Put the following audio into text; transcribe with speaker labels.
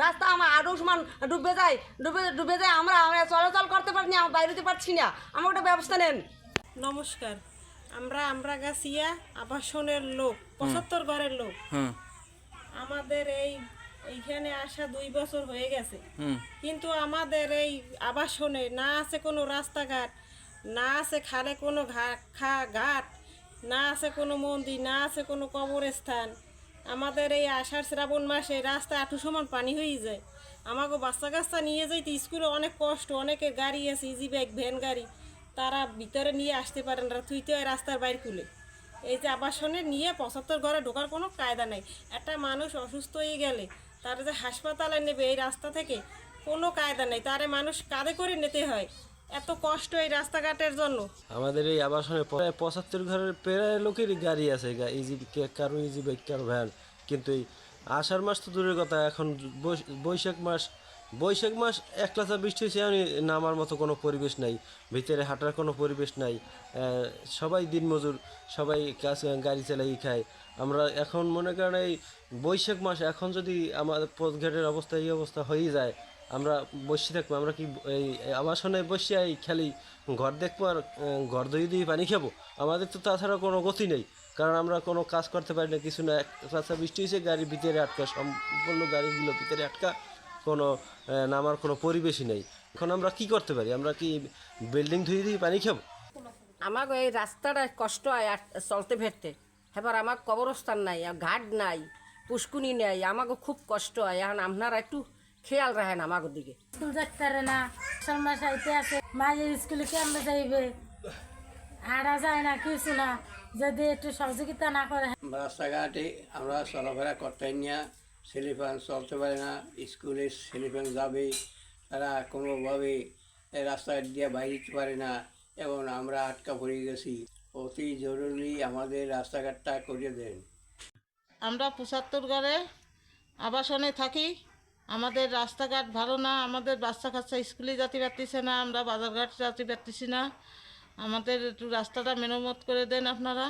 Speaker 1: রাস্তা আমার আরও সমান ডুবে যায় ডুবে ডুবে যায় আমরা আমরা চলাচল করতে পারি না আমরা বাইরেতে পারছি না। আমার একটা ব্যবস্থা নেন।
Speaker 2: নমস্কার। আমরা আমরা গাছিয়া আবাসনের লোক পঁচাত্তর ঘরের লোক। আমাদের এই এইখানে আসা দুই বছর হয়ে গেছে। কিন্তু আমাদের এই আবাসনে না আছে কোনো রাস্তাঘাট না আছে খালে কোনো ঘা- খা ঘাট না আছে কোনো মন্দির না আছে কোনো কবরস্থান। আমাদের এই আষাঢ় শ্রাবণ মাসে রাস্তা আঠু সমান পানি হয়ে যায়। আমাকে বাচ্চা কাচ্চা নিয়ে যাইতে স্কুলে অনেক কষ্ট, অনেকের গাড়ি আছে ইজি ব্যাগ ভ্যান গাড়ি। তারা ভিতরে নিয়ে আসতে পারেন না তুইতে হয় রাস্তার বাইর খুলে এই যে আবাসনে নিয়ে পঁচাত্তর ঘরে ঢোকার কোনো কায়দা নেই। একটা মানুষ অসুস্থ হয়ে গেলে তারা যে হাসপাতালে নেবে এই রাস্তা থেকে কোনো কায়দা নেই। তারে মানুষ কাঁধে করে নিতে হয়। এত কষ্ট এই রাস্তাঘাটের জন্য।
Speaker 3: আমাদের এই আবাসনে প্রায় পঁচাত্তর ঘরের প্রায় লোকেরই গাড়ি আছে ইজি কারও ইজি বাইক কারও ভ্যান কিন্তু এই আষাঢ় মাস তো দূরের কথা, এখন বৈশ- বৈশাখ মাস বৈশাখ মাস এক লাচা বৃষ্টি হয়েছে আমি নামার মতো কোনো পরিবেশ নাই। ভিতরে হাঁটার কোনো পরিবেশ নাই। সবাই দিনমজুর, সবাই কাজ, গাড়ি চালাই খায়। আমরা এখন মনে করেন এই বৈশাখ মাস এখন যদি আমাদের পথঘাটের অবস্থা, এই অবস্থা হয়ে যায় আমরা বসে থাকব, আমরা কি এই আবাসনে বসে এই খালি ঘর দেখব আর ঘর ধুয়ে দিয়ে পানি খাব? আমাদের তো তাছাড়া কোনো গতি নেই, কারণ আমরা কোনো কাজ করতে পারি না, কিছু না এক রাস্তা বৃষ্টি হয়েছে, গাড়ির ভিতরে আটকা, সম্পূর্ণ গাড়িগুলো ভিতরে আটকা, কোনো নামার কোনো পরিবেশই নেই। এখন আমরা কি করতে পারি? আমরা কি বিল্ডিং ধুয়ে দিয়ে পানি খাব?
Speaker 4: আমাকে এই রাস্তাটা কষ্ট হয় চলতে ফেরতে। এবার আমার কবরস্থান নাই ঘাট নাই, পুষ্কুনি নেই আমাকে খুব কষ্ট হয়। এখন আপনারা একটু খেয়াল রাখেন আমাকে দিকে।
Speaker 5: স্কুল যেতে পারে না। আইতে আছে মায়ের স্কুলে কেমনে যাইবে? হারা যায় না কিছু না। যদি একটু সহযোগিতা না করে।
Speaker 6: রাস্তাঘাটে আমরা চলাফেরা করতে না ছেলেপান চলতে পারে না স্কুলে ছেলেপান যাবে তারা কোনোভাবে এই রাস্তাঘাট দিয়ে বাইরে যেতে পারে না এবং আমরা আটকা পড়ে গেছি। অতি জরুরি আমাদের রাস্তাঘাটটা করে দেন।
Speaker 2: আমরা পঁচাত্তর ঘরে আবাসনে থাকি। আমাদের রাস্তাঘাট ভালো না, আমাদের বাচ্চা কাচ্চা স্কুলে যাতে পারতেছে না, আমরা বাজারঘাট যাতে পারতেছি না। আমাদের একটু রাস্তাটা মেরামত করে দেন আপনারা।